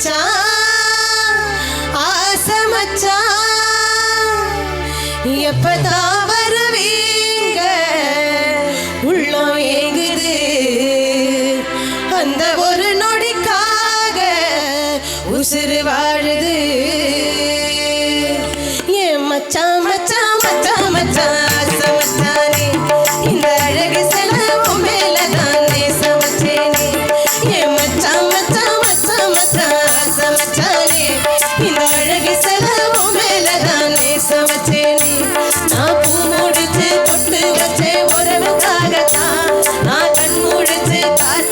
மச்சான் ஆசை மச்சான் எப்பதான் வருவீங்க? உள்ளம் ஏங்குது. அந்த ஒரு நொடிக்காக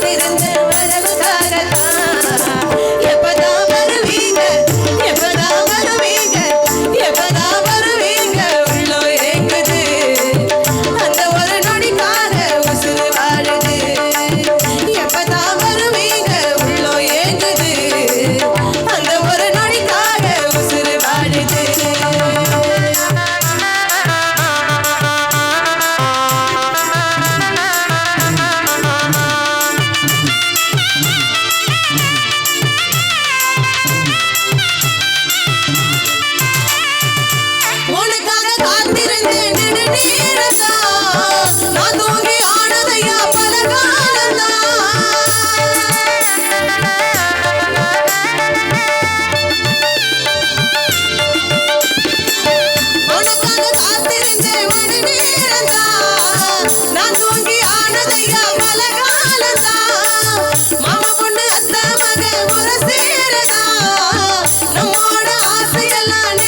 feeling down.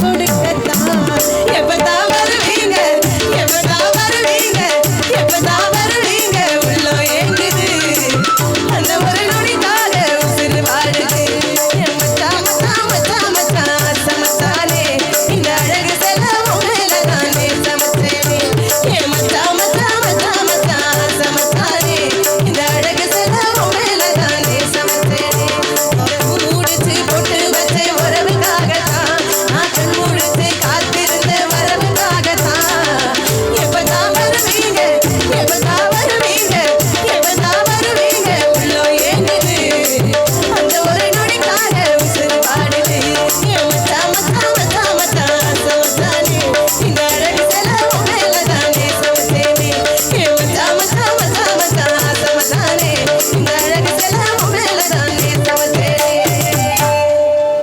சுடுக்கத்தான். எவன்